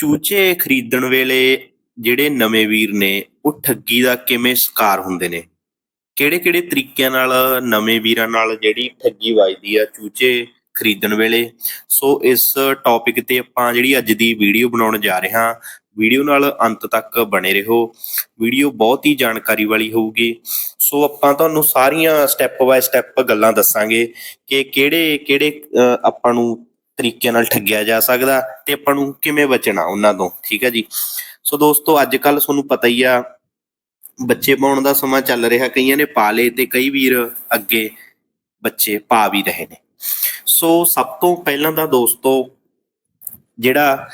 ਚੂਚੇ ਖਰੀਦਣ ਵੇਲੇ ਜਿਹੜੇ ਨਵੇਂ ਵੀਰ ਨੇ, ਉਹ ਠੱਗੀ ਦਾ ਕਿਵੇਂ ਸ਼ਿਕਾਰ ਹੁੰਦੇ ਨੇ? ਕਿਹੜੇ-ਕਿਹੜੇ ਤਰੀਕਿਆਂ ਨਾਲ ਨਵੇਂ ਵੀਰਾਂ ਨਾਲ ਜਿਹੜੀ ਠੱਗੀ ਵੱਜਦੀ ਆ ਚੂਚੇ ਖਰੀਦਣ ਵੇਲੇ? ਸੋ ਇਸ ਟੌਪਿਕ ਤੇ ਆਪਾਂ ਜਿਹੜੀ ਅੱਜ ਦੀ ਵੀਡੀਓ ਬਣਾਉਣ ਜਾ ਰਹੇ ਹਾਂ, ਵੀਡੀਓ ਨਾਲ ਅੰਤ ਤੱਕ ਬਣੇ ਰਹੋ। ਵੀਡੀਓ ਬਹੁਤ ਹੀ ਜਾਣਕਾਰੀ ਵਾਲੀ ਹੋਊਗੀ। ਸੋ ਆਪਾਂ ਤੁਹਾਨੂੰ ਸਾਰੀਆਂ ਸਟੈਪ ਬਾਏ ਸਟੈਪ ਗੱਲਾਂ ਦੱਸਾਂਗੇ ਕਿ ਕਿਹੜੇ ਕਿਹੜੇ ਆਪਾਂ ਨੂੰ ਤਰੀਕੇ ਨਾਲ ਠੱਗਿਆ ਜਾ ਸਕਦਾ ਤੇ ਆਪਾਂ ਨੂੰ ਕਿਵੇਂ ਬਚਣਾ ਉਹਨਾਂ ਤੋਂ, ਠੀਕ ਹੈ ਜੀ? ਸੋ ਦੋਸਤੋ ਅੱਜ ਕੱਲ ਤੁਹਾਨੂੰ ਪਤਾ ਹੀ ਆ, ਬੱਚੇ ਪਾਉਣ ਦਾ ਸਮਾਂ ਚੱਲ ਰਿਹਾ, ਕਈਆਂ ਨੇ ਪਾ ਲਏ ਤੇ ਕਈ ਵੀਰ ਅੱਗੇ ਬੱਚੇ ਪਾ ਵੀ ਰਹੇ ਨੇ। ਸੋ ਸਭ ਤੋਂ ਪਹਿਲਾਂ ਤਾਂ ਦੋਸਤੋ, ਜਿਹੜਾ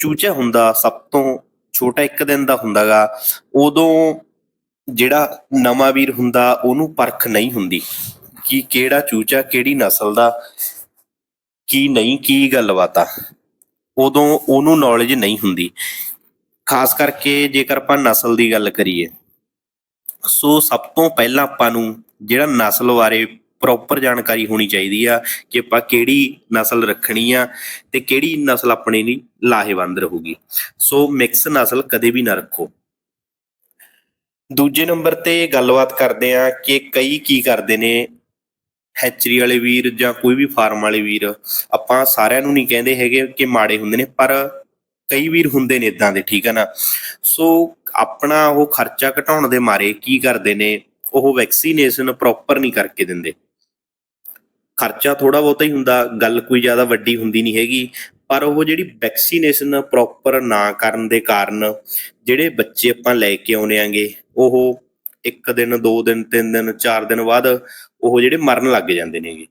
ਚੂਚਾ ਹੁੰਦਾ, ਸਭ ਤੋਂ ਛੋਟਾ ਇੱਕ ਦਿਨ ਦਾ ਹੁੰਦਾਗਾ, ਉਦੋਂ ਜਿਹੜਾ ਨਵਾਂ ਵੀਰ ਹੁੰਦਾ, ਉਹਨੂੰ ਪਰਖ ਨਹੀਂ ਹੁੰਦੀ ਕਿ ਕਿਹੜਾ ਚੂਚਾ ਕਿਹੜੀ ਨਸਲ ਦਾ ਕੀ ਨਹੀਂ, ਕੀ ਗੱਲਬਾਤ ਆ? ਉਦੋਂ ਉਹਨੂੰ ਨੌਲੇਜ ਨਹੀਂ ਹੁੰਦੀ। ਖਾਸ ਕਰਕੇ ਜੇਕਰ ਆਪਾਂ ਨਸਲ ਦੀ ਗੱਲ ਕਰੀਏ, ਸੋ ਸਭ ਤੋਂ ਪਹਿਲਾਂ ਆਪਾਂ ਨੂੰ ਜਿਹੜਾ ਨਸਲ ਬਾਰੇ ਪ੍ਰੋਪਰ ਜਾਣਕਾਰੀ ਹੋਣੀ ਚਾਹੀਦੀ ਆ ਕਿ ਆਪਾਂ ਕਿਹੜੀ ਨਸਲ ਰੱਖਣੀ ਆ ਤੇ ਕਿਹੜੀ ਨਸਲ ਆਪਣੇ ਲਈ ਲਾਹੇਵੰਦ ਰਹੂਗੀ। ਸੋ ਮਿਕਸ ਨਸਲ ਕਦੇ ਵੀ ਨਾ ਰੱਖੋ। ਦੂਜੇ ਨੰਬਰ ਤੇ ਗੱਲਬਾਤ ਕਰਦੇ ਆ ਕਿ ਕਈ ਕੀ ਕਰਦੇ ਨੇ ਹੈਚਰੀ ਵਾਲੇ ਵੀਰ ਜਾਂ ਕੋਈ ਵੀ ਫਾਰਮ ਵਾਲੇ ਵੀਰ, ਆਪਾਂ ਸਾਰਿਆਂ ਨੂੰ ਨਹੀਂ ਕਹਿੰਦੇ ਹੈਗੇ ਕਿ ਮਾੜੇ ਹੁੰਦੇ ਨੇ, ਪਰ ਕਈ ਵੀਰ ਹੁੰਦੇ ਨੇ ਇਦਾਂ ਦੇ, ਠੀਕ ਹੈ ਨਾ? ਸੋ ਆਪਣਾ ਉਹ ਖਰਚਾ ਘਟਾਉਣ ਦੇ ਮਾਰੇ ਕੀ ਕਰਦੇ ਨੇ, ਉਹ ਵੈਕਸੀਨੇਸ਼ਨ ਪ੍ਰੋਪਰ ਨਹੀਂ ਕਰਕੇ ਦਿੰਦੇ। ਖਰਚਾ ਥੋੜਾ ਬਹੁਤਾ ਹੀ ਹੁੰਦਾ, ਗੱਲ ਕੋਈ ਜ਼ਿਆਦਾ ਵੱਡੀ ਹੁੰਦੀ ਨਹੀਂ ਹੈਗੀ, ਪਰ ਉਹ ਜਿਹੜੀ ਵੈਕਸੀਨੇਸ਼ਨ ਪ੍ਰੋਪਰ ਨਾ ਕਰਨ ਦੇ ਕਾਰਨ ਜਿਹੜੇ ਬੱਚੇ ਆਪਾਂ ਲੈ ਕੇ ਆਉਨੇ ਆਂਗੇ, ਉਹ ਇੱਕ ਦਿਨ, ਦੋ ਦਿਨ, ਤਿੰਨ ਦਿਨ, ਚਾਰ ਦਿਨ ਬਾਅਦ ਉਹ ਜਿਹੜੇ ਮਰਨ ਲੱਗ ਜਾਂਦੇ ਨੇਗੇ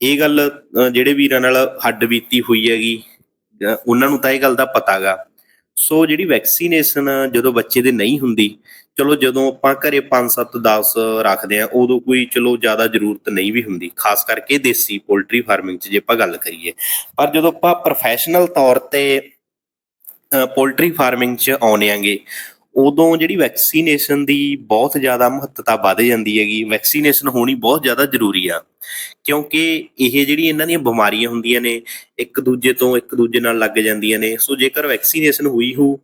ਇਹ ਗੱਲ ਜਿਹੜੇ ਵੀਰਾਂ ਨਾਲ ਹੱਡ ਬੀਤੀ ਹੋਈ ਹੈਗੀ ਉਹਨਾਂ ਨੂੰ ਤਾਂ ਇਹ ਗੱਲ ਦਾ ਪਤਾਗਾ ਸੋ ਜਿਹੜੀ ਵੈਕਸੀਨੇਸ਼ਨ ਜਦੋਂ ਬੱਚੇ ਦੇ ਨਹੀਂ ਹੁੰਦੀ, ਚਲੋ ਜਦੋਂ ਆਪਾਂ ਘਰੇ 5 7 10 ਰੱਖਦੇ ਆ ਉਦੋਂ ਕੋਈ ਚਲੋ ਜ਼ਿਆਦਾ ਜ਼ਰੂਰਤ ਨਹੀਂ ਵੀ ਹੁੰਦੀ। ਖਾਸ ਕਰਕੇ ਦੇਸੀ ਪੋਲਟਰੀ ਫਾਰਮਿੰਗ 'ਚ ਜੇ ਆਪਾਂ ਗੱਲ ਕਰੀਏ। ਪਰ ਜਦੋਂ ਆਪਾਂ ਪ੍ਰੋਫੈਸ਼ਨਲ ਤੌਰ ਤੇ ਪੋਲਟਰੀ ਫਾਰਮਿੰਗ 'ਚ ਆਉਨੇ ਆਂਗੇ ਉਦੋਂ ਜਿਹੜੀ ਵੈਕਸੀਨੇਸ਼ਨ ਦੀ ਬਹੁਤ ਜ਼ਿਆਦਾ ਮਹੱਤਤਾ ਵੱਧ ਜਾਂਦੀ ਹੈਗੀ ਵੈਕਸੀਨੇਸ਼ਨ ਹੋਣੀ ਬਹੁਤ ਜ਼ਿਆਦਾ ਜ਼ਰੂਰੀ ਆ। ਕਿਉਂਕਿ ਇਹ ਜਿਹੜੀ ਇਹਨਾਂ ਦੀਆਂ ਬਿਮਾਰੀਆਂ ਹੁੰਦੀਆਂ ਨੇ, ਇੱਕ ਦੂਜੇ ਤੋਂ ਇੱਕ ਦੂਜੇ ਨਾਲ ਲੱਗ ਜਾਂਦੀਆਂ ਨੇ। ਸੋ ਜੇਕਰ ਵੈਕਸੀਨੇਸ਼ਨ ਹੋਈ ਹੋ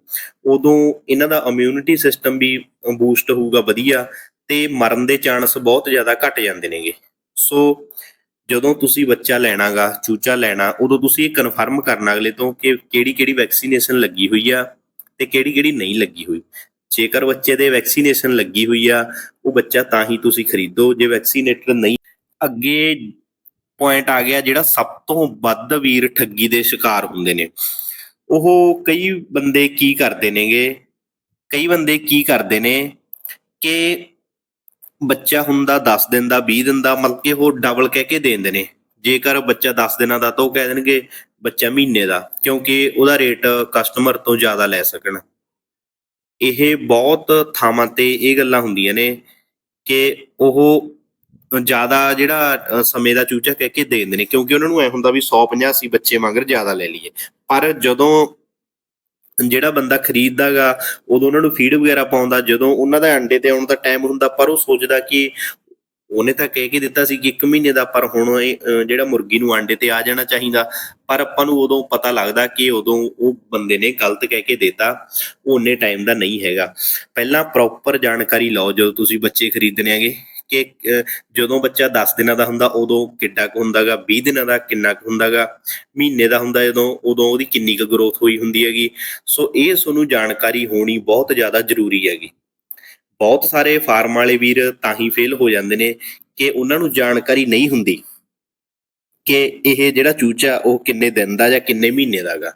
ਉਦੋਂ ਇਹਨਾਂ ਦਾ ਇਮਿਊਨਿਟੀ ਸਿਸਟਮ ਵੀ ਬੂਸਟ ਹੋਊਗਾ ਵਧੀਆ ਤੇ ਮਰਨ ਦੇ ਚਾਂਸ ਬਹੁਤ ਜ਼ਿਆਦਾ ਘਟ ਜਾਂਦੇ ਨੇਗੇ। ਸੋ ਜਦੋਂ ਤੁਸੀਂ ਬੱਚਾ ਲੈਣਾਗਾ, ਚੂਚਾ ਲੈਣਾ, ਉਦੋਂ ਤੁਸੀਂ ਇਹ ਕਨਫਰਮ ਕਰਨਾ ਅਗਲੇ ਤੋਂ ਕਿ ਕਿਹੜੀ ਕਿਹੜੀ ਵੈਕਸੀਨੇਸ਼ਨ ਲੱਗੀ ਹੋਈ ਆ। ਤੇ ਕਿਹੜੀ ਕਿਹੜੀ ਨਹੀਂ ਲੱਗੀ ਹੋਈ। ਜੇਕਰ ਬੱਚੇ ਦੇ ਵੈਕਸੀਨੇਸ਼ਨ ਲੱਗੀ ਹੋਈ ਆ, ਉਹ ਬੱਚਾ ਤਾਂ ਹੀ ਤੁਸੀਂ ਖਰੀਦੋ। ਜੇ ਵੈਕਸੀਨੇਟਡ ਨਹੀਂ, ਅੱਗੇ ਪੁਆਇੰਟ ਆ ਗਿਆ ਜਿਹੜਾ ਸਭ ਤੋਂ ਵੱਧ ਵੀਰ ਠੱਗੀ ਦੇ ਸ਼ਿਕਾਰ ਹੁੰਦੇ ਨੇ। ਉਹ ਕਈ ਬੰਦੇ ਕੀ ਕਰਦੇ ਨੇਗੇ? ਕਈ ਬੰਦੇ ਕੀ ਕਰਦੇ ਨੇ ਕਿ ਬੱਚਾ ਹੁੰਦਾ 10 ਦਿਨ ਦਾ 20 ਦਿਨ ਦਾ, ਮਤਲਬ ਕਿ ਉਹ ਡਬਲ ਕਹਿ ਕੇ ਦੇ ਦਿੰਦੇ ਨੇ। ਜੇਕਰ ਬੱਚਾ 10 ਦਿਨਾਂ ਦਾ ਤਾਂ ਉਹ ਕਹਿ ਦੇਣਗੇ ਬੱਚਾ ਮਹੀਨੇ ਦਾ, ਕਿਉਂਕਿ ਉਹਦਾ ਰੇਟ ਕਸਟਮਰ ਤੋਂ ਜ਼ਿਆਦਾ ਲੈ ਸਕਣ। ਇਹ ਬਹੁਤ ਥਾਵਾਂ ਤੇ ਇਹ ਗੱਲਾਂ ਹੁੰਦੀਆਂ ਨੇ ਕਿ ਉਹ ਜ਼ਿਆਦਾ ਜਿਹੜਾ ਸਮੇਂ ਦਾ ਚੂਚਾ ਕਹਿ ਕੇ ਦੇ ਦਿੰਦੇ ਨੇ, ਕਿਉਂਕਿ ਉਹਨਾਂ ਨੂੰ ਐ ਹੁੰਦਾ ਵੀ 150 ਅਸੀਂ ਬੱਚੇ ਮਗਰ ਜ਼ਿਆਦਾ ਲੈ ਲਈਏ। ਪਰ ਜਦੋਂ ਜਿਹੜਾ ਬੰਦਾ ਖਰੀਦਦਾਗਾ, ਉਦੋਂ ਉਹਨਾਂ ਨੂੰ ਫੀਡ ਵਗੈਰਾ ਪਾਉਂਦਾ, ਜਦੋਂ ਉਹਨਾਂ ਦਾ ਅੰਡੇ ਤੇ ਆਉਣ ਦਾ ਟਾਈਮ ਹੁੰਦਾ, ਪਰ ਉਹ ਸੋਚਦਾ ਕਿ ਉਹਨੇ ਤਾਂ ਕਹਿ ਕੇ ਦਿੱਤਾ ਸੀ ਕਿ 1 ਮਹੀਨੇ ਦਾ ਪਰ ਹੁਣ ਇਹ ਜਿਹੜਾ ਮੁਰਗੀ ਨੂੰ ਆਂਡੇ ਤੇ ਆ ਜਾਣਾ ਚਾਹੀਦਾ। ਪਰ ਆਪਾਂ ਨੂੰ ਉਦੋਂ ਪਤਾ ਲੱਗਦਾ ਕਿ ਉਦੋਂ ਉਹ ਬੰਦੇ ਨੇ ਗਲਤ ਕਹਿ ਕੇ ਦਿੱਤਾ। ਉਹਨੇ ਟਾਈਮ ਦਾ ਨਹੀਂ ਹੈਗਾ। ਪਹਿਲਾਂ ਪ੍ਰੋਪਰ ਜਾਣਕਾਰੀ ਲਓ ਜਦੋਂ ਤੁਸੀਂ ਬੱਚੇ ਖਰੀਦਣੇ ਹੈਗੇ ਕਿ ਜਦੋਂ ਬੱਚਾ 10 ਦਿਨਾਂ ਦਾ ਹੁੰਦਾ ਉਦੋਂ ਕਿੱਡਾ ਕੁ ਹੁੰਦਾਗਾ 20 ਦਿਨਾਂ ਦਾ ਕਿੰਨਾ ਕੁ ਹੁੰਦਾਗਾ ਮਹੀਨੇ ਦਾ ਹੁੰਦਾ ਜਦੋਂ, ਉਦੋਂ ਉਹਦੀ ਕਿੰਨੀ ਕੁ ਗਰੋਥ ਹੋਈ ਹੁੰਦੀ ਹੈਗੀ। ਸੋ ਇਹ ਤੁਹਾਨੂੰ ਜਾਣਕਾਰੀ ਹੋਣੀ ਬਹੁਤ ਜ਼ਿਆਦਾ ਜ਼ਰੂਰੀ ਹੈਗੀ। ਬਹੁਤ ਸਾਰੇ ਫਾਰਮ ਵਾਲੇ ਵੀਰ ਤਾਂ ਹੀ ਫੇਲ ਹੋ ਜਾਂਦੇ ਨੇ ਕਿ ਉਹਨਾਂ ਨੂੰ ਜਾਣਕਾਰੀ ਨਹੀਂ ਹੁੰਦੀ ਕਿ ਇਹ ਜਿਹੜਾ ਚੂਚਾ ਉਹ ਕਿੰਨੇ ਦਿਨ ਦਾ ਜਾਂ ਕਿੰਨੇ ਮਹੀਨੇ ਦਾ ਹੈਗਾ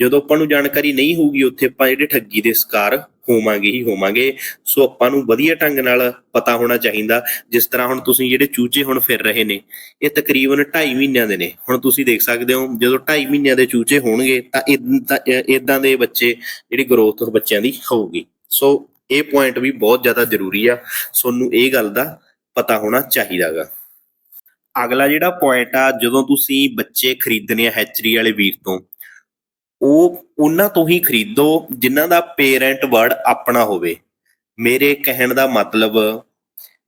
ਜਦੋਂ ਆਪਾਂ ਨੂੰ ਜਾਣਕਾਰੀ ਨਹੀਂ ਹੋਊਗੀ, ਉੱਥੇ ਆਪਾਂ ਜਿਹੜੇ ਠੱਗੀ ਦੇ ਸ਼ਿਕਾਰ ਹੋਵਾਂਗੇ ਹੀ ਹੋਵਾਂਗੇ। ਸੋ ਆਪਾਂ ਨੂੰ ਵਧੀਆ ਢੰਗ ਨਾਲ ਪਤਾ ਹੋਣਾ ਚਾਹੀਦਾ, ਜਿਸ ਤਰ੍ਹਾਂ ਹੁਣ ਤੁਸੀਂ ਜਿਹੜੇ ਚੂਚੇ ਹੁਣ ਫਿਰ ਰਹੇ ਨੇ, ਇਹ ਤਕਰੀਬਨ 2.5 ਮਹੀਨਿਆਂ ਦੇ ਨੇ। ਹੁਣ ਤੁਸੀਂ ਦੇਖ ਸਕਦੇ ਹੋ, ਜਦੋਂ 2.5 ਮਹੀਨਿਆਂ ਦੇ ਚੂਚੇ ਹੋਣਗੇ ਤਾਂ ਇਦਾਂ ਦੇ ਬੱਚੇ, ਜਿਹੜੀ ਗਰੋਥ ਬੱਚਿਆਂ ਦੀ ਹੋਊਗੀ। ਸੋ ਇਹ ਪੁਆਇੰਟ ਵੀ ਬਹੁਤ ਜ਼ਿਆਦਾ ਜ਼ਰੂਰੀ ਆ ਤੁਹਾਨੂੰ ਇਹ ਗੱਲ ਦਾ ਪਤਾ ਹੋਣਾ ਚਾਹੀਦਾਗਾ। ਅਗਲਾ ਜਿਹੜਾ ਪੁਆਇੰਟ ਆ, ਜਦੋਂ ਤੁਸੀਂ ਬੱਚੇ ਖਰੀਦਣੇ ਆ ਹੈਚਰੀ ਵਾਲੇ ਵੀਰ ਤੋਂ, ਉਹ ਉਹਨਾਂ ਤੋਂ ਹੀ ਖਰੀਦੋ ਜਿਨ੍ਹਾਂ ਦਾ ਪੇਰੈਂਟ ਵਰਡ ਆਪਣਾ ਹੋਵੇ। ਮੇਰੇ ਕਹਿਣ ਦਾ ਮਤਲਬ,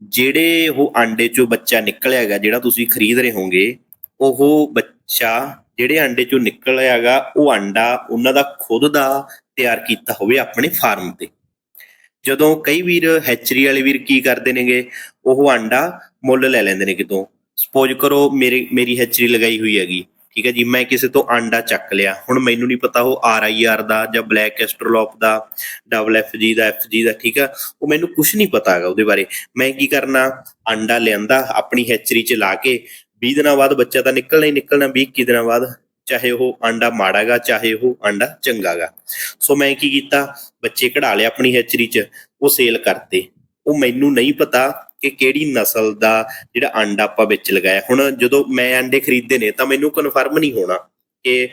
ਜਿਹੜੇ ਉਹ ਆਂਡੇ ਚੋਂ ਬੱਚਾ ਨਿਕਲਿਆ ਹੈਗਾ, ਜਿਹੜਾ ਤੁਸੀਂ ਖਰੀਦ ਰਹੇ ਹੋਗੇ, ਉਹ ਬੱਚਾ ਜਿਹੜੇ ਆਂਡੇ ਚੋਂ ਨਿਕਲਿਆਗਾ ਉਹ ਆਂਡਾ ਉਹਨਾਂ ਦਾ ਖੁਦ ਦਾ ਤਿਆਰ ਕੀਤਾ ਹੋਵੇ ਆਪਣੇ ਫਾਰਮ ਤੇ। ਜਦੋਂ ਕਈ ਵੀਰ ਹੈਚਰੀ ਵਾਲੇ ਵੀਰ ਕੀ ਕਰਦੇ ਨੇਗੇ, ਉਹ ਅੰਡਾ ਮੁੱਲ ਲੈ ਲੈਂਦੇ ਨੇ ਕਿਤੋਂ। ਸਪੋਜ਼ ਕਰੋ ਮੇਰੇ, ਮੇਰੀ ਹੈਚਰੀ ਲਗਾਈ ਹੋਈ ਹੈਗੀ, ਠੀਕ ਹੈ ਜੀ, ਮੈਂ ਕਿਸੇ ਤੋਂ ਆਂਡਾ ਚੱਕ ਲਿਆ। ਹੁਣ ਮੈਨੂੰ ਨਹੀਂ ਪਤਾ ਉਹ ਆਰ ਆਈ ਆਰ ਦਾ ਜਾਂ ਬਲੈਕ ਐਸਟਰੋਲੋਪ ਦਾ ਡਬਲ ਐਫ ਜੀ ਦਾ ਐਫ ਜੀ ਦਾ, ਠੀਕ ਆ ਉਹ ਮੈਨੂੰ ਕੁਝ ਨਹੀਂ ਪਤਾ ਹੈਗਾ ਉਹਦੇ ਬਾਰੇ। ਮੈਂ ਕੀ ਕਰਨਾ, ਆਂਡਾ ਲਿਆਂਦਾ, ਆਪਣੀ ਹੈਚਰੀ 'ਚ ਲਾ ਕੇ 20 ਦਿਨਾਂ ਬਾਅਦ ਬੱਚਾ ਤਾਂ ਨਿਕਲਣਾ ਹੀ ਨਿਕਲਣਾ 20 21 ਦਿਨਾਂ ਬਾਅਦ ਚਾਹੇ ਉਹ ਆਂਡਾ ਮਾੜਾਗਾ ਚਾਹੇ ਉਹ ਆਂਡਾ ਚੰਗਾਗਾ ਸੋ ਮੈਂ ਕੀ ਕੀਤਾ? ਬੱਚੇ ਕਢਾ ਲਿਆ ਆਪਣੀ ਹੈਚਰੀ 'ਚ, ਉਹ ਸੇਲ ਕਰਤੇ। ਉਹ ਮੈਨੂੰ ਨਹੀਂ ਪਤਾ ਕਿ ਕਿਹੜੀ ਨਸਲ ਦਾ ਜਿਹੜਾ ਅੰਡਾ ਆਪਾਂ ਵਿੱਚ ਲਗਾਇਆ। ਹੁਣ ਜਦੋਂ ਮੈਂ ਆਂਡੇ ਖਰੀਦੇ ਨੇ, ਤਾਂ ਮੈਨੂੰ ਕਨਫਰਮ ਨਹੀਂ ਹੋਣਾ ਕਿ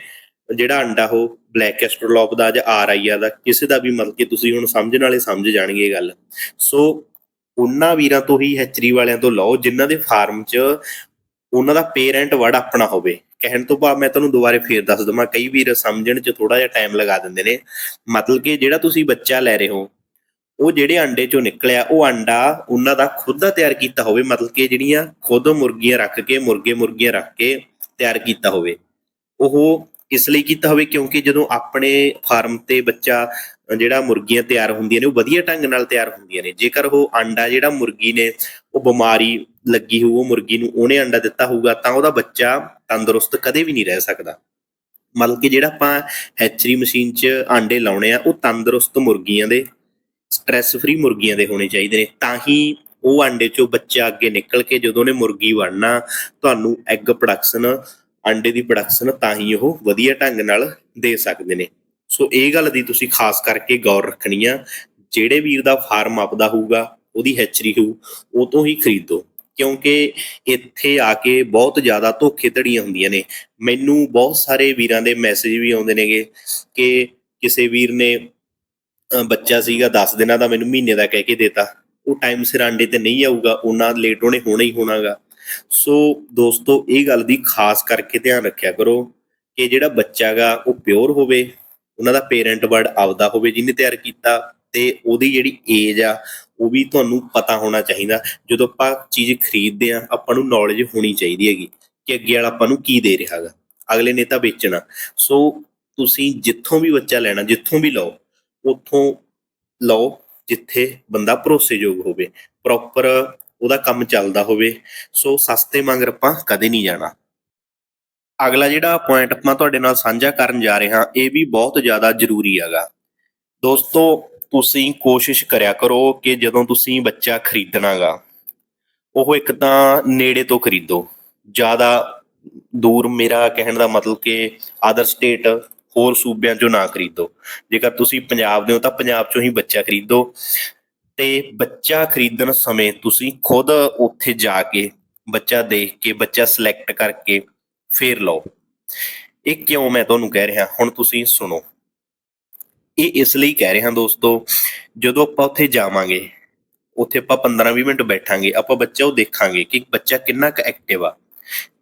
ਜਿਹੜਾ ਅੰਡਾ ਉਹ ਬਲੈਕ ਐਸਟਰੋਲੋਪ ਦਾ ਜਾਂ ਆਰ ਆਈ ਆ ਦਾ, ਕਿਸੇ ਦਾ ਵੀ ਮਤਲਬ ਕਿ ਤੁਸੀਂ ਹੁਣ ਸਮਝਣ ਵਾਲੇ ਸਮਝ ਜਾਣਗੇ ਗੱਲ। ਸੋ ਉਹਨਾਂ ਵੀਰਾਂ ਤੋਂ ਹੀ ਹੈਚਰੀ ਵਾਲਿਆਂ ਤੋਂ ਲਓ, ਜਿਨ੍ਹਾਂ ਦੇ ਫਾਰਮ 'ਚ ਉਹਨਾਂ ਦਾ ਪੇਰੈਂਟ ਵਰਡ ਆਪਣਾ ਹੋਵੇ। ਕਹਿਣ ਤੋਂ ਬਾਅਦ ਮੈਂ ਤੁਹਾਨੂੰ ਦੁਬਾਰੇ ਫੇਰ ਦੱਸ ਦਵਾਂ, ਕਈ ਵੀਰ ਸਮਝਣ 'ਚ ਥੋੜਾ ਜਿਹਾ ਟਾਈਮ ਲਗਾ ਦਿੰਦੇ ਨੇ। ਮਤਲਬ ਕਿ ਜਿਹੜਾ ਤੁਸੀਂ ਬੱਚਾ ਲੈ ਰਹੇ ਹੋ, ਉਹ ਜਿਹੜੇ ਅੰਡੇ ਚੋਂ ਨਿਕਲਿਆ, ਉਹ ਅੰਡਾ ਉਹਨਾਂ ਦਾ ਖੁਦ ਦਾ ਤਿਆਰ ਕੀਤਾ ਹੋਵੇ, ਮਤਲਬ ਕਿ ਜਿਹੜੀਆਂ ਖੁਦ ਮੁਰਗੀਆਂ ਰੱਖ ਕੇ, ਮੁਰਗੇ ਮੁਰਗੀਆਂ ਰੱਖ ਕੇ ਤਿਆਰ ਕੀਤਾ ਹੋਵੇ। ਉਹ ਇਸ ਲਈ ਕੀਤਾ ਹੋਵੇ ਕਿਉਂਕਿ ਜਦੋਂ ਆਪਣੇ ਫਾਰਮ ਤੇ ਬੱਚਾ ਜਿਹੜਾ ਮੁਰਗੀਆਂ ਤਿਆਰ ਹੁੰਦੀਆਂ ਨੇ, ਉਹ ਵਧੀਆ ਢੰਗ ਨਾਲ ਤਿਆਰ ਹੁੰਦੀਆਂ ਨੇ। ਜੇਕਰ ਉਹ ਅੰਡਾ ਜਿਹੜਾ ਮੁਰਗੀ ਨੇ, ਉਹ ਬਿਮਾਰੀ ਲੱਗੀ ਹੋਊ, ਉਹ ਮੁਰਗੀ ਨੂੰ ਉਹਨੇ ਅੰਡਾ ਦਿੱਤਾ ਹੋਊਗਾ, ਤਾਂ ਉਹਦਾ ਬੱਚਾ ਤੰਦਰੁਸਤ ਕਦੇ ਵੀ ਨਹੀਂ ਰਹਿ ਸਕਦਾ। ਮਤਲਬ ਕਿ ਜਿਹੜਾ ਆਪਾਂ ਹੈਚਰੀ ਮਸ਼ੀਨ 'ਚ ਆਂਡੇ ਲਾਉਣੇ ਆ, ਉਹ ਤੰਦਰੁਸਤ ਮੁਰਗੀਆਂ ਦੇ ਸਟ੍ਰੈਸ ਫ੍ਰੀ ਮੁਰਗੀਆਂ ਦੇ ਹੋਣੇ ਚਾਹੀਦੇ ਨੇ। ਤਾਂ ਹੀ ਉਹ ਆਂਡੇ ਚੋਂ ਬੱਚਾ ਅੱਗੇ ਨਿਕਲ ਕੇ ਜਦੋਂ ਨੇ ਮੁਰਗੀ ਬਣਨਾ ਤੁਹਾਨੂੰ ਐਗ ਪ੍ਰੋਡਕਸ਼ਨ ਆਂਡੇ ਦੀ ਪ੍ਰੋਡਕਸ਼ਨ ਤਾਂ ਹੀ ਉਹ ਵਧੀਆ ਢੰਗ ਨਾਲ ਦੇ ਸਕਦੇ ਨੇ। ਸੋ ਇਹ ਗੱਲ ਦੀ ਤੁਸੀਂ ਖਾਸ ਕਰਕੇ ਗੌਰ ਰੱਖਣੀ ਆ, ਜਿਹੜੇ ਵੀਰ ਦਾ ਫਾਰਮ ਆਪਦਾ ਹੋਊਗਾ, ਉਹਦੀ ਹੈਚਰੀ ਹੋਊ, ਉਹ ਤੋਂ ਹੀ ਖਰੀਦੋ। ਕਿਉਂਕਿ ਇੱਥੇ ਆ ਕੇ ਬਹੁਤ ਜ਼ਿਆਦਾ ਧੋਖੇ ਧੜੀਆਂ ਹੁੰਦੀਆਂ ਨੇ। ਮੈਨੂੰ ਬਹੁਤ ਸਾਰੇ ਵੀਰਾਂ ਦੇ ਮੈਸੇਜ ਵੀ ਆਉਂਦੇ ਨੇਗੇ ਕਿ ਕਿਸੇ ਵੀਰ ਨੇ ਬੱਚਾ ਸੀਗਾ 10 ਦਿਨਾਂ ਦਾ ਮੈਨੂੰ ਮਹੀਨੇ ਦਾ ਕਹਿ ਕੇ ਦੇਤਾ। ਉਹ ਟਾਈਮ ਸਿਰ ਆਂਡੇ ਤੇ ਨਹੀਂ ਆਊਗਾ, ਉਹਨਾਂ ਲੇਟ ਉਹਨੇ ਹੋਣਾ ਹੀ ਹੋਣਾਗਾ। ਸੋ ਦੋਸਤੋ, ਇਹ ਗੱਲ ਦੀ ਖਾਸ ਕਰਕੇ ਧਿਆਨ ਰੱਖਿਆ ਕਰੋ ਕਿ ਜਿਹੜਾ ਬੱਚਾਗਾ ਉਹ ਪਿਓਰ ਹੋਵੇ, ਉਹਨਾਂ ਦਾ ਪੇਰੈਂਟ ਵਰਡ ਆਪਦਾ ਹੋਵੇ, ਜਿਹਨੇ ਤਿਆਰ ਕੀਤਾ। ਤੇ ਉਹਦੀ ਜਿਹੜੀ ਏਜ ਆ, ਉਹ ਵੀ ਤੁਹਾਨੂੰ ਪਤਾ ਹੋਣਾ ਚਾਹੀਦਾ। ਜਦੋਂ ਆਪਾਂ ਚੀਜ਼ ਖਰੀਦਦੇ ਆ ਆਪਾਂ ਨੂੰ ਨੌਲੇਜ ਹੋਣੀ ਚਾਹੀਦੀ ਹੈਗੀ ਕਿ ਅੱਗੇ ਵਾਲਾ ਆਪਾਂ ਨੂੰ ਕੀ ਦੇ ਰਿਹਾ ਹੈਗਾ। ਅਗਲੇ ਨੇ ਤਾਂ ਵੇਚਣਾ। ਸੋ ਤੁਸੀਂ ਜਿੱਥੋਂ ਵੀ ਬੱਚਾ ਲੈਣਾ, ਜਿੱਥੋਂ ਵੀ ਲਓ, ਉੱਥੋਂ ਲਓ ਜਿੱਥੇ ਬੰਦਾ ਭਰੋਸੇਯੋਗ ਹੋਵੇ ਪ੍ਰੋਪਰ ਉਹਦਾ ਕੰਮ ਚੱਲਦਾ ਹੋਵੇ। ਸੋ ਸਸਤੇ ਮੰਗਰ ਆਪਾਂ ਕਦੇ ਨਹੀਂ ਜਾਣਾ। ਅਗਲਾ ਜਿਹੜਾ ਪੁਆਇੰਟ ਆਪਾਂ ਤੁਹਾਡੇ ਨਾਲ ਸਾਂਝਾ ਕਰਨ ਜਾ ਰਹੇ ਹਾਂ, ਇਹ ਵੀ ਬਹੁਤ ਜ਼ਿਆਦਾ ਜ਼ਰੂਰੀ ਹੈਗਾ। ਦੋਸਤੋ ਤੁਸੀਂ ਕੋਸ਼ਿਸ਼ ਕਰਿਆ ਕਰੋ ਕਿ ਜਦੋਂ ਤੁਸੀਂ ਬੱਚਾ ਖਰੀਦਣਾਗਾ, ਉਹ ਇੱਕ ਤਾਂ ਨੇੜੇ ਤੋਂ ਖਰੀਦੋ। ਜ਼ਿਆਦਾ ਦੂਰ ਮੇਰਾ ਕਹਿਣ ਦਾ ਮਤਲਬ ਕਿ ਅਦਰ ਸਟੇਟ ਹੋਰ ਸੂਬਿਆਂ ਚੋਂ ਨਾ ਖਰੀਦੋ। ਜੇਕਰ ਤੁਸੀਂ ਪੰਜਾਬ ਦੇ ਹੋ ਤਾਂ ਪੰਜਾਬ ਚੋਂ ਹੀ ਬੱਚਾ ਖਰੀਦੋ। ਤੇ ਬੱਚਾ ਖਰੀਦਣ ਸਮੇਂ ਤੁਸੀਂ ਖੁਦ ਉੱਥੇ ਜਾ ਕੇ ਬੱਚਾ ਦੇਖ ਕੇ, ਬੱਚਾ ਸਿਲੈਕਟ ਕਰਕੇ ਫੇਰ ਲਓ। ਇਹ ਕਿਉਂ ਮੈਂ ਤੁਹਾਨੂੰ ਕਹਿ ਰਿਹਾ? ਹੁਣ ਤੁਸੀਂ ਸੁਣੋ। ਇਹ ਇਸ ਲਈ ਕਹਿ ਰਿਹਾ ਦੋਸਤੋ, ਜਦੋਂ ਆਪਾਂ ਉੱਥੇ ਜਾਵਾਂਗੇ, ਉੱਥੇ ਆਪਾਂ 15-20 ਮਿੰਟ ਬੈਠਾਂਗੇ, ਆਪਾਂ ਬੱਚਾ ਉਹ ਦੇਖਾਂਗੇ ਕਿ ਬੱਚਾ ਕਿੰਨਾ ਕੁ ਐਕਟਿਵ ਆ।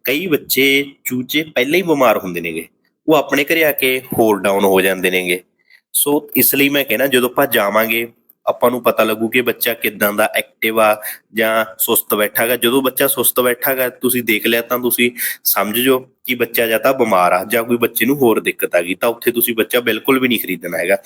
ਕਈ ਬੱਚੇ ਚੂਚੇ ਪਹਿਲਾਂ ਹੀ ਬਿਮਾਰ ਹੁੰਦੇ ਨੇਗੇ, ਉਹ ਆਪਣੇ ਘਰੇ ਆ ਕੇ ਹੋਰ ਡਾਊਨ ਹੋ ਜਾਂਦੇ ਨੇਗੇ। ਸੋ ਇਸ ਲਈ ਮੈਂ ਕਹਿਣਾ ਜਦੋਂ ਆਪਾਂ ਜਾਵਾਂਗੇ ਆਪਾਂ ਨੂੰ ਪਤਾ ਲੱਗੂ ਕਿ ਬੱਚਾ ਕਿਦਾਂ ਦਾ ਐਕਟਿਵ ਆ ਜਾਂ ਸੁਸਤ ਬੈਠਾਗਾ। ਜਦੋਂ ਬੱਚਾ ਸੁਸਤ ਬੈਠਾਗਾ, ਤੁਸੀਂ ਦੇਖ ਲਿਆ ਤਾਂ ਤੁਸੀਂ ਸਮਝ ਜਾਓ ਕਿ ਬੱਚਾ ਜਾਂ ਤਾਂ ਬਿਮਾਰ ਆ ਜਾਂ ਕੋਈ ਬੱਚੇ ਨੂੰ ਹੋਰ ਦਿੱਕਤ ਆ ਗਈ, ਤਾਂ ਉੱਥੇ ਤੁਸੀਂ ਬੱਚਾ ਬਿਲਕੁਲ ਵੀ ਨਹੀਂ ਖਰੀਦਣਾ ਹੈਗਾ।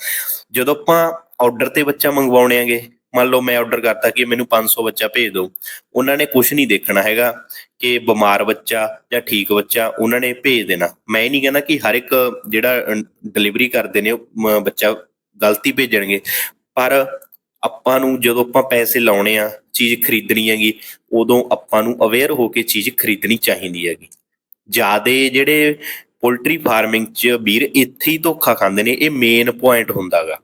ਜਦੋਂ ਆਪਾਂ ਆਰਡਰ ਤੇ ਬੱਚਾ ਮੰਗਵਾਉਣੇ ਆਗੇ, ਮੰਨ ਲਓ ਮੈਂ ਆਰਡਰ ਕਰਤਾ ਕਿ ਮੈਨੂੰ 500 ਬੱਚਾ ਭੇਜ ਦਿਓ, ਉਹਨਾਂ ਨੇ ਕੁਝ ਨਹੀਂ ਦੇਖਣਾ ਹੈਗਾ ਕਿ ਬਿਮਾਰ ਬੱਚਾ ਜਾਂ ਠੀਕ ਬੱਚਾ ਉਹਨਾਂ ਨੇ ਭੇਜ ਦੇਣਾ। ਮੈਂ ਇਹ ਨਹੀਂ ਕਹਿੰਦਾ ਕਿ ਹਰ ਇੱਕ ਜਿਹੜਾ ਡਿਲੀਵਰੀ ਕਰਦੇ ਨੇ ਉਹ ਬੱਚਾ ਗਲਤੀ ਭੇਜਣਗੇ, ਪਰ ਆਪਾਂ ਨੂੰ ਜਦੋਂ ਆਪਾਂ ਪੈਸੇ ਲਾਉਣੇ ਆ, ਚੀਜ਼ ਖਰੀਦਣੀ ਹੈਗੀ, ਉਦੋਂ ਆਪਾਂ ਨੂੰ ਅਵੇਅਰ ਹੋ ਕੇ ਚੀਜ਼ ਖਰੀਦਣੀ ਚਾਹੀਦੀ ਹੈਗੀ। ਜਿਆਦੇ ਜਿਹੜੇ ਪੋਲਟਰੀ ਫਾਰਮਿੰਗ 'ਚ ਵੀਰ ਇੱਥੇ ਹੀ ਧੋਖਾ ਖਾਂਦੇ ਨੇ, ਇਹ ਮੇਨ ਪੁਆਇੰਟ ਹੁੰਦਾਗਾ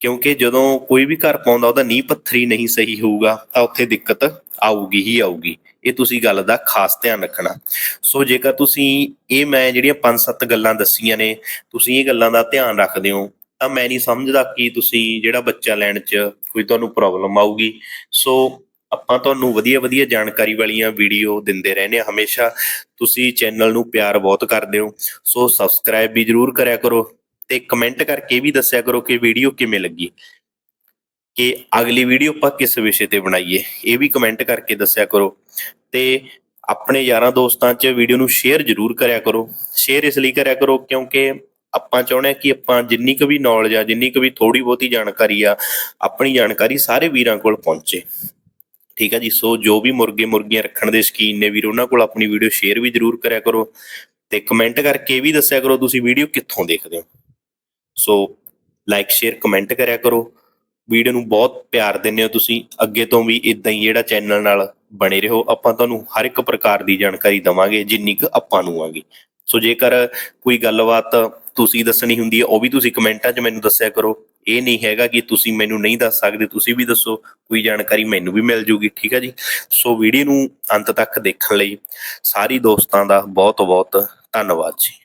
ਕਿਉਂਕਿ ਜਦੋਂ ਕੋਈ ਵੀ ਘਰ ਪਾਉਂਦਾ, ਉਹਦਾ ਨੀਂਹ ਪੱਥਰੀ ਨਹੀਂ ਸਹੀ ਹੋਊਗਾ, ਤਾਂ ਉੱਥੇ ਦਿੱਕਤ ਆਊਗੀ ਹੀ ਆਊਗੀ। ਇਹ ਤੁਸੀਂ ਗੱਲ ਦਾ ਖਾਸ ਧਿਆਨ ਰੱਖਣਾ। ਸੋ ਜੇਕਰ ਤੁਸੀਂ, ਇਹ ਮੈਂ ਜਿਹੜੀਆਂ ਪੰਜ ਸੱਤ ਗੱਲਾਂ ਦੱਸੀਆਂ ਨੇ, ਤੁਸੀਂ ਇਹ ਗੱਲਾਂ ਦਾ ਧਿਆਨ ਰੱਖਦੇ ਹੋ ਤਾਂ ਮੈਂ ਨਹੀਂ ਸਮਝਦਾ ਕਿ ਤੁਸੀਂ ਜਿਹੜਾ ਬੱਚਾ ਲੈਣ 'ਚ ਕੋਈ ਤੁਹਾਨੂੰ ਪ੍ਰੋਬਲਮ ਆਊਗੀ। ਸੋ ਆਪਾਂ ਤੁਹਾਨੂੰ ਵਧੀਆ ਵਧੀਆ ਜਾਣਕਾਰੀ ਵਾਲੀਆਂ ਵੀਡੀਓ ਦਿੰਦੇ ਰਹਿੰਦੇ ਹਾਂ ਹਮੇਸ਼ਾ। ਤੁਸੀਂ ਚੈਨਲ ਨੂੰ ਪਿਆਰ ਬਹੁਤ ਕਰਦੇ ਹੋ। ਸੋ ਸਬਸਕ੍ਰਾਈਬ ਵੀ ਜਰੂਰ ਕਰਿਆ ਕਰੋ ਤੇ ਕਮੈਂਟ ਕਰਕੇ ਵੀ ਦੱਸਿਆ ਕਰੋ ਕਿ ਵੀਡੀਓ ਕਿਵੇਂ ਲੱਗੀ। ਕਿ ਅਗਲੀ ਵੀਡੀਓ ਆਪਾਂ ਕਿਸ ਵਿਸ਼ੇ ਤੇ ਬਣਾਈਏ, ਇਹ ਵੀ ਕਮੈਂਟ ਕਰਕੇ ਦੱਸਿਆ ਕਰੋ। ਤੇ ਆਪਣੇ ਯਾਰਾਂ ਦੋਸਤਾਂ 'ਚ ਵੀਡੀਓ ਨੂੰ ਸ਼ੇਅਰ ਜ਼ਰੂਰ ਕਰਿਆ ਕਰੋ। ਸ਼ੇਅਰ ਇਸ ਲਈ ਕਰਿਆ ਕਰੋ ਕਿਉਂਕਿ ਆਪਾਂ ਚਾਹੁੰਦੇ ਹਾਂ ਕਿ ਆਪਾਂ ਜਿੰਨੀ ਕੁ ਵੀ ਨੌਲੇਜ ਆ, ਜਿੰਨੀ ਕੁ ਵੀ ਥੋੜੀ ਬਹੁਤੀ ਜਾਣਕਾਰੀ ਆ, ਆਪਣੀ ਜਾਣਕਾਰੀ ਸਾਰੇ ਵੀਰਾਂ ਕੋਲ ਪਹੁੰਚੇ। ਠੀਕ ਹੈ ਜੀ? ਸੋ ਜੋ ਵੀ ਮੁਰਗੇ ਮੁਰਗੀਆਂ ਰੱਖਣ ਦੇ ਸ਼ਕੀਨ ਨੇ ਵੀਰ, ਉਹਨਾਂ ਕੋਲ ਆਪਣੀ ਵੀਡੀਓ ਸ਼ੇਅਰ ਵੀ ਜ਼ਰੂਰ ਕਰਿਆ ਕਰੋ ਤੇ ਕਮੈਂਟ ਕਰਕੇ ਵੀ ਦੱਸਿਆ ਕਰੋ ਤੁਸੀਂ ਵੀਡੀਓ ਕਿੱਥੋਂ ਦੇਖਦੇ ਹੋ। ਸੋ ਲਾਈਕ ਸ਼ੇਅਰ ਕਮੈਂਟ ਕਰਿਆ ਕਰੋ। ਵੀਡੀਓ ਨੂੰ ਬਹੁਤ ਪਿਆਰ ਦਿੰਦੇ ਹੋ ਤੁਸੀਂ। ਅੱਗੇ ਤੋਂ ਵੀ ਇਦਾਂ ਹੀ ਜਿਹੜਾ ਚੈਨਲ ਨਾਲ ਬਣੇ ਰਹੋ। ਆਪਾਂ ਤੁਹਾਨੂੰ ਹਰ ਇੱਕ ਪ੍ਰਕਾਰ ਦੀ ਜਾਣਕਾਰੀ ਦਵਾਂਗੇ, ਜਿੰਨੀ ਕੁ ਆਪਾਂ ਨੂੰ ਆਗੀ। ਸੋ ਜੇਕਰ ਕੋਈ ਗੱਲਬਾਤ ਤੁਸੀਂ ਦੱਸਣੀ ਹੁੰਦੀ ਹੈ, ਉਹ ਵੀ ਤੁਸੀਂ ਕਮੈਂਟਾਂ 'ਚ ਮੈਨੂੰ ਦੱਸਿਆ ਕਰੋ। ਇਹ ਨਹੀਂ ਹੈਗਾ ਕਿ ਤੁਸੀਂ ਮੈਨੂੰ ਨਹੀਂ ਦੱਸ ਸਕਦੇ, ਤੁਸੀਂ ਵੀ ਦੱਸੋ, ਕੋਈ ਜਾਣਕਾਰੀ ਮੈਨੂੰ ਵੀ ਮਿਲ ਜੂਗੀ, ਠੀਕ ਹੈ ਜੀ? ਸੋ ਵੀਡੀਓ ਨੂੰ ਅੰਤ ਤੱਕ ਦੇਖਣ ਲਈ ਸਾਰੀ ਦੋਸਤਾਂ ਦਾ ਬਹੁਤ ਬਹੁਤ ਧੰਨਵਾਦ ਜੀ।